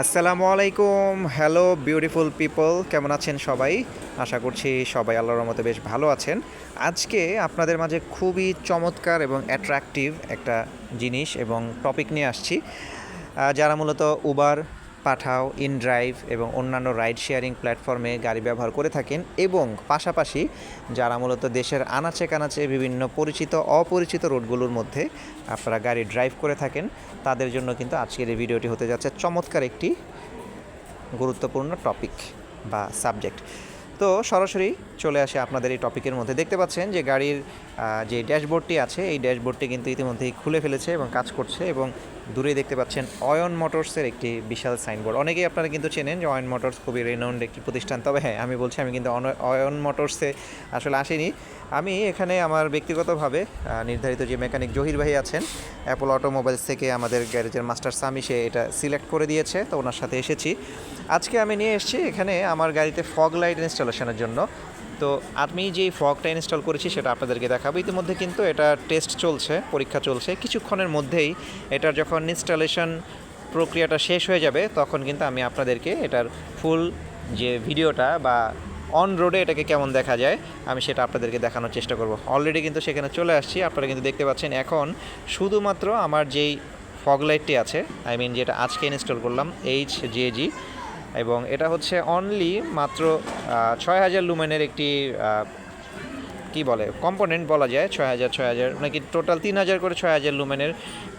আসসালামু আলাইকুম। Hello beautiful people কেমন আছেন সবাই? আশা করছি সবাই আল্লাহর মতো বেশ ভালো আছেন। আজকে আপনাদের মাঝে খুবই চমৎকার এবং অ্যাট্রাকটিভ একটা জিনিস এবং টপিক নিয়ে আসছি। যারা মূলত উবার পাঠাও, ইনড্রাইভ এবং অন্যান্য রাইড শেয়ারিং প্ল্যাটফর্মে গাড়ি ব্যবহার করে থাকেন এবং পাশাপাশি যারা মূলত দেশের আনাচে কানাচে বিভিন্ন পরিচিত, অপরিচিত রোডগুলোর মধ্যে আপনারা গাড়ি ড্রাইভ করে থাকেন, তাদের জন্য কিন্তু আজকের এই ভিডিওটি হতে যাচ্ছে চমৎকার একটি গুরুত্বপূর্ণ টপিক বা সাবজেক্ট। তো সরাসরি চলে আসে আপনাদের এই টপিকের মধ্যে। দেখতে পাচ্ছেন যে গাড়ির যে ড্যাশবোর্ডটি আছে, এই ড্যাশবোর্ডটি কিন্তু ইতিমধ্যেই খুলে ফেলেছে এবং কাজ করছে এবং দূরে দেখতে পাচ্ছেন অয়ন মোটরসের একটি বিশাল সাইনবোর্ড। অনেকেই আপনারা কিন্তু চেনেন যে অয়ন মোটরস খুবই রেনাউন্ড একটি প্রতিষ্ঠান। তবে হ্যাঁ আমি বলছি, আমি কিন্তু অয়ন মোটরসে আসলে আসিনি। আমি এখানে আমার ব্যক্তিগতভাবে নির্ধারিত যে মেকানিক জহির ভাই আছেন অ্যাপল অটোমোবাইলস থেকে আমাদের গ্যারেজের মাস্টার সামি, সে এটা সিলেক্ট করে দিয়েছে, তো ওনার সাথে এসেছি। আজকে আমি নিয়ে এসেছি এখানে আমার গাড়িতে ফগ লাইট ইনস্টলেশনের জন্য। তো আমি যেই ফগটা ইনস্টল করেছি সেটা আপনাদেরকে দেখাবো। ইতিমধ্যে কিন্তু এটা টেস্ট চলছে, পরীক্ষা চলছে। কিছুক্ষণের মধ্যেই এটার যখন ইনস্টলেশন প্রক্রিয়াটা শেষ হয়ে যাবে, তখন কিন্তু আমি আপনাদেরকে এটার ফুল যে ভিডিওটা বা অন রোডে এটাকে কেমন দেখা যায়, আমি সেটা আপনাদেরকে দেখানোর চেষ্টা করব। অলরেডি কিন্তু সেখানে চলে আসছি, আপনারা কিন্তু দেখতে পাচ্ছেন এখন শুধুমাত্র আমার যেই ফগ লাইটটি আছে আই মিন যেটা আজকে ইনস্টল করলাম এইচ জে জি এবং এটা হচ্ছে অনলি মাত্র ছয় হাজার লুমেনের একটি কি বলে কম্পোনেন্ট বলা যায়, ছয় হাজার ছয় হাজার, নাকি টোটাল তিন হাজার করে ছয় হাজার লুমেনের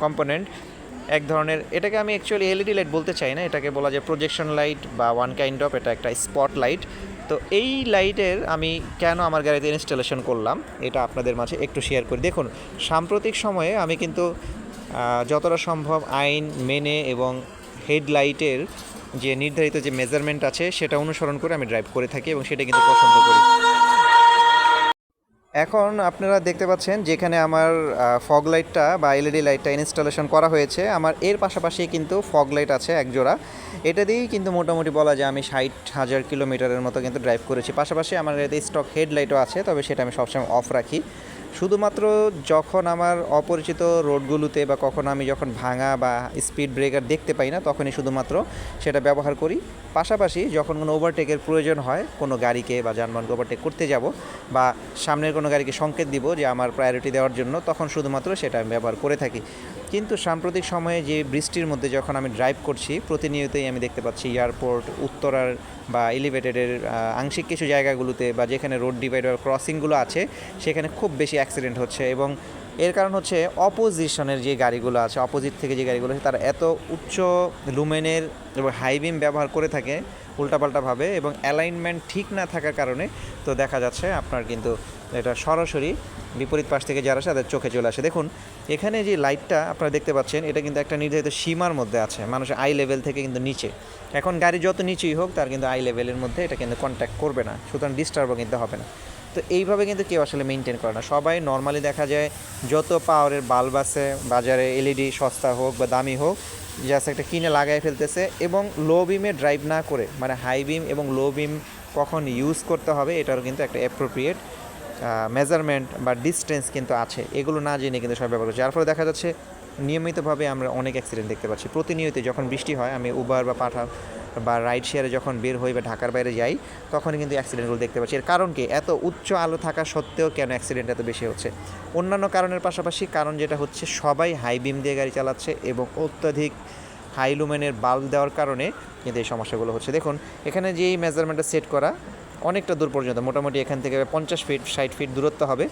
কম্পোনেন্ট এক ধরনের, এটাকে আমি অ্যাকচুয়ালি এলইডি লাইট বলতে চাই না, এটাকে বলা যায় প্রজেকশন লাইট বা ওয়ান কাইন্ড অফ এটা একটা স্পট লাইট তো এই লাইটের আমি কেন আমার গাড়িতে ইনস্টলেশন করলাম, এটা আপনাদের মাঝে একটু শেয়ার করি। দেখুন, সাম্প্রতিক সময়ে আমি কিন্তু যতটা সম্ভব আইন মেনে এবং হেডলাইটের যে নির্ধারিত যে মেজারমেন্ট আছে, সেটা অনুসরণ করে আমি ড্রাইভ করে থাকি এবং সেটা কিন্তু পছন্দ করি। এখন আপনারা দেখতে পাচ্ছেন যেখানে আমার ফগ লাইটটা বা এলইডি লাইটটা ইনস্টলেশন করা হয়েছে। আমার এর পাশাপাশি কিন্তু ফগ লাইট আছে এক জোড়া এটা দিয়েই কিন্তু মোটামুটি বলা যায় আমি ষাট হাজার কিলোমিটারের মতো কিন্তু ড্রাইভ করেছি। পাশাপাশি আমার এতে স্টক হেডলাইটও আছে, তবে সেটা আমি সবসময় অফ রাখি। শুধুমাত্র যখন আমার অপরিচিত রোডগুলোতে বা কখনো আমি যখন ভাঙা বা স্পিড ব্রেকার দেখতে পাই না, তখনই শুধুমাত্র সেটা ব্যবহার করি। পাশাপাশি যখন কোনো ওভারটেকের প্রয়োজন হয়, কোনো গাড়িকে বা যানবাহনকে ওভারটেক করতে যাব বা সামনের কোনো গাড়িকে সংকেত দিব যে আমার প্রায়োরিটি দেওয়ার জন্য, তখন শুধুমাত্র সেটা আমি ব্যবহার করে থাকি। কিন্তু সাম্প্রতিক সময়ে যে বৃষ্টির মধ্যে যখন আমি ড্রাইভ করছি, প্রতিনিয়তই আমি দেখতে পাচ্ছি এয়ারপোর্ট উত্তরার বা এলিভেটেডের আংশিক কিছু জায়গাগুলোতে বা যেখানে রোড ডিভাইডার ক্রসিংগুলো আছে, সেখানে খুব বেশি অ্যাক্সিডেন্ট হচ্ছে এবং এর কারণ হচ্ছে অপোজিশনের যে গাড়িগুলো আছে অপোজিট থেকে যে গাড়িগুলো আছে, তারা এত উচ্চ লুমেনের এবং হাই বিম ব্যবহার করে থাকে উল্টাপাল্টাভাবে এবং অ্যালাইনমেন্ট ঠিক না থাকার কারণে, তো দেখা যাচ্ছে আপনার কিন্তু এটা সরাসরি বিপরীত পাশ থেকে যারা আসে, তাদের চোখে চলে আসে। দেখুন, এখানে যে লাইটটা আপনারা দেখতে পাচ্ছেন, এটা কিন্তু একটা নির্ধারিত সীমার মধ্যে আছে। মানুষের আই লেভেল থেকে কিন্তু নিচে। এখন গাড়ি যত নিচেই হোক, তার কিন্তু আই লেভেলের মধ্যে এটা কিন্তু কন্ট্যাক্ট করবে না। সুতরাং ডিস্টার্বও কিন্তু হবে না। তো এইভাবে কিন্তু কেউ আসলে মেনটেন করে না। সবাই নর্মালি দেখা যায়, যত পাওয়ারের বাল্ব আছে, বাজারে এলইডি সস্তা হোক বা দামি হোক জাস্ট একটা কিনে লাগাই ফেলতেছে এবং লো বিমে ড্রাইভ না করে মানে হাই বিম এবং লো বিম কখন ইউজ করতে হবে, এটারও কিন্তু একটা অ্যাপ্রোপ্রিয়েট মেজারমেন্ট বা ডিস্টেন্স কিন্তু আছে, এগুলো না জেনে কিন্তু সবাই ব্যবহার করছে। যার ফলে দেখা যাচ্ছে নিয়মিতভাবে আমরা অনেক অ্যাক্সিডেন্ট দেখতে পাচ্ছি। প্রতিনিয়ত যখন বৃষ্টি হয়, আমি উবার বা পাঠা বা রাইড শেয়ারে যখন বের হই বা ঢাকার বাইরে যাই, তখনই কিন্তু অ্যাক্সিডেন্টগুলো দেখতে পাচ্ছি। এর কারণ কি? এত উচ্চ আলো থাকা সত্ত্বেও কেন অ্যাক্সিডেন্ট এত বেশি হচ্ছে? অন্যান্য কারণের পাশাপাশি কারণ যেটা হচ্ছে, সবাই হাই বিম দিয়ে গাড়ি চালাচ্ছে এবং অত্যাধিক হাই লুমেনের বাল্ব দেওয়ার কারণে কিন্তু এই সমস্যাগুলো হচ্ছে। দেখুন, এখানে যেই মেজারমেন্টটা সেট করা অনেকটা দূর পর্যন্ত, মোটামুটি এখান থেকে পঞ্চাশ ফিট ষাট ফিট দূরত্ব হবে।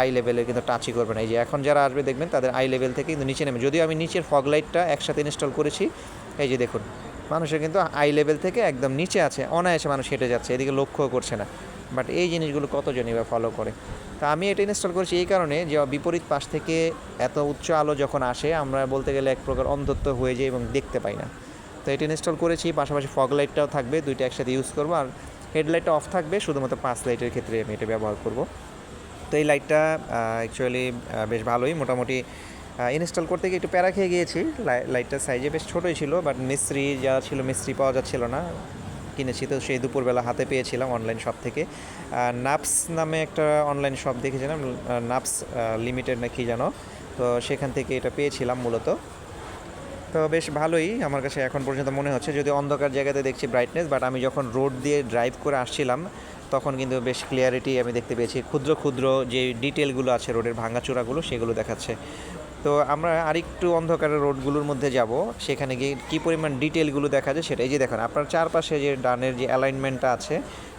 আই লেভেলে কিন্তু টাচই করবে না। এই যে এখন যারা আসবে দেখবেন, তাদের আই লেভেল থেকে কিন্তু নিচে নেমে। যদিও আমি নিচের ফগ লাইটটা একসাথে ইনস্টল করেছি, এই যে দেখুন, মানুষের কিন্তু আই লেভেল থেকে একদম নিচে আছে, অনায়াসে মানুষ হেঁটে যাচ্ছে, এদিকে লক্ষ্যও করছে না। বাট এই জিনিসগুলো কতজনই বা ফলো করে? তা আমি এটা ইনস্টল করেছি এই কারণে যে, বিপরীত পাশ থেকে এত উচ্চ আলো যখন আসে, আমরা বলতে গেলে এক প্রকার অন্ধত্ব হয়ে যাই এবং দেখতে পাই না। তো এটা ইনস্টল করেছি, পাশাপাশি ফগ লাইটটাও থাকবে, দুইটা একসাথে ইউজ করব। আর হেডলাইটটা অফ থাকবে, শুধুমাত্র পাঁচ লাইটের ক্ষেত্রে আমি এটা ব্যবহার করব। তো এই লাইটটা অ্যাকচুয়ালি বেশ ভালোই। মোটামুটি ইনস্টল করতে গিয়ে একটু প্যারা খেয়ে গিয়েছি। লাই- লাইটটার সাইজে বেশ ছোটোই ছিল বাট মিস্ত্রি যা ছিল, মিস্ত্রি পাওয়া যাচ্ছিল না। কিনেছি তো সেই দুপুরবেলা হাতে পেয়েছিলাম অনলাইন শপ থেকে। নাপস নামে একটা অনলাইন শপ দেখেছিলাম নাপস লিমিটেড না কি জানো তো সেখান থেকে এটা পেয়েছিলাম মূলত। তো বেশ ভালোই আমার কাছে এখন পর্যন্ত মনে হচ্ছে। যদি অন্ধকার জায়গাতে দেখছি ব্রাইটনেস বাট আমি যখন রোড দিয়ে ড্রাইভ করে আসছিলাম, তখন কিন্তু বেশ ক্লিয়ারিটি আমি দেখতে পেয়েছি। ক্ষুদ্র ক্ষুদ্র যে ডিটেলগুলো আছে রোডের ভাঙাচোরাগুলো, সেগুলো দেখাচ্ছে। তো আমরা আরেকটু অন্ধকারের রোডগুলোর মধ্যে যাব। সেখানে গিয়ে কী পরিমাণ ডিটেলগুলো দেখা যায় সেটাই যে দেখুন, আপনার চারপাশে যে ডানের যে অ্যালাইনমেন্টটা আছে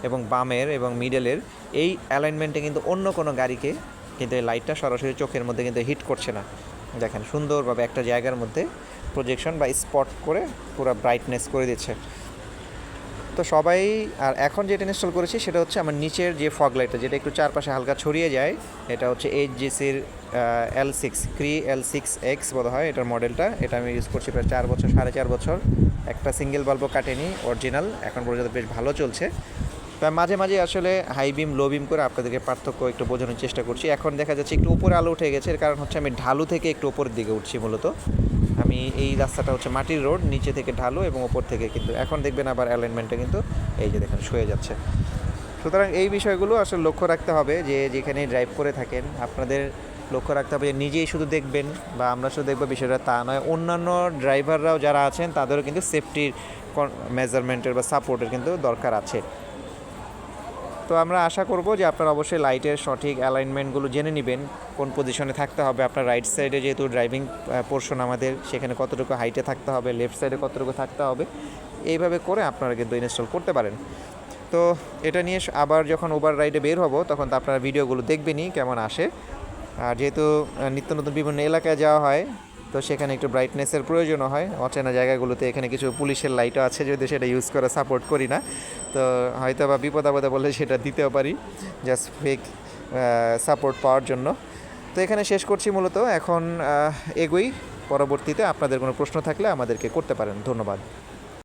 এবং বামের এবং মিডলের এই অ্যালাইনমেন্টে কিন্তু অন্য কোনো গাড়িকে কিন্তু এই লাইটটা সরাসরি চোখের মধ্যে কিন্তু হিট করছে না। দেখেন সুন্দরভাবে একটা জায়গার মধ্যে প্রজেকশন বা স্পট করে পুরো ব্রাইটনেস করে দিচ্ছে। তো সবাই, আর এখন যেটা ইনস্টল করেছি সেটা হচ্ছে আমার নিচের যে ফগ লাইটটা যেটা একটু চারপাশে হালকা ছড়িয়ে যায়, এটা হচ্ছে এইচ জিসির এল সিক্স ক্রি এল সিক্স এক্স বলা হয় এটার মডেলটা এটা আমি ইউজ করছি প্রায় চার বছর, সাড়ে চার বছর। একটা সিঙ্গেল বাল্বও কাটেনি অরিজিনাল এখন পর্যন্ত বেশ ভালো চলছে। তো মাঝে মাঝে আসলে হাই বিম লো বিম করে আপনাদেরকে পার্থক্য একটু বোঝানোর চেষ্টা করছি। এখন দেখা যাচ্ছে একটু উপরে আলো উঠে গেছে, এর কারণ হচ্ছে আমি ঢালু থেকে একটু উপরের দিকে উঠছি মূলত। আমি এই রাস্তাটা হচ্ছে মাটির রোড, নিচে থেকে ঢালু এবং ওপর থেকে কিন্তু এখন দেখবেন আবার অ্যালাইনমেন্টটা কিন্তু এই যে দেখেন শুয়ে যাচ্ছে। সুতরাং এই বিষয়গুলো আসলে লক্ষ্য রাখতে হবে যে যেখানে ড্রাইভ করে থাকেন, আপনাদের লক্ষ্য রাখতে হবে যে নিজেই শুধু দেখবেন বা আমরা শুধু দেখব বিষয়টা তা নয়, অন্যান্য ড্রাইভাররাও যারা আছেন তাদেরও কিন্তু সেফটির মেজারমেন্টের বা সাপোর্টের কিন্তু দরকার আছে। তো আমরা আশা করব যে আপনারা অবশ্যই লাইটের সঠিক অ্যালাইনমেন্টগুলো জেনে নেবেন, কোন পজিশনে থাকতে হবে, আপনার রাইট সাইডে যেহেতু ড্রাইভিং পোর্শন আমাদের, সেখানে কতটুকু হাইটে থাকতে হবে লেফট সাইডে কতটুকু থাকতে হবে, এইভাবে করে আপনারা কিন্তু ইনস্টল করতে পারেন। তো এটা নিয়ে আবার যখন ওভার রাইডে বের হব, তখন তো আপনারা ভিডিওগুলো দেখবেনই কেমন আসে। আর যেহেতু নিত্য নতুন বিভিন্ন এলাকায় যাওয়া হয়, তো সেখানে একটু ব্রাইটনেসের প্রয়োজনও হয়। অচেনা জায়গাগুলোতে এখানে কিছু পুলিশের লাইটও আছে, যদি সেটা ইউজ করে সাপোর্ট করি না। তো হয়তো বা বিপদ আপদে বলে সেটা দিতেও পারি জাস্ট ফেক সাপোর্ট পাওয়ার জন্য। তো এখানে শেষ করছি মূলত, এখন এগোই। পরবর্তীতে আপনাদের কোনো প্রশ্ন থাকলে আমাদেরকে করতে পারেন। ধন্যবাদ।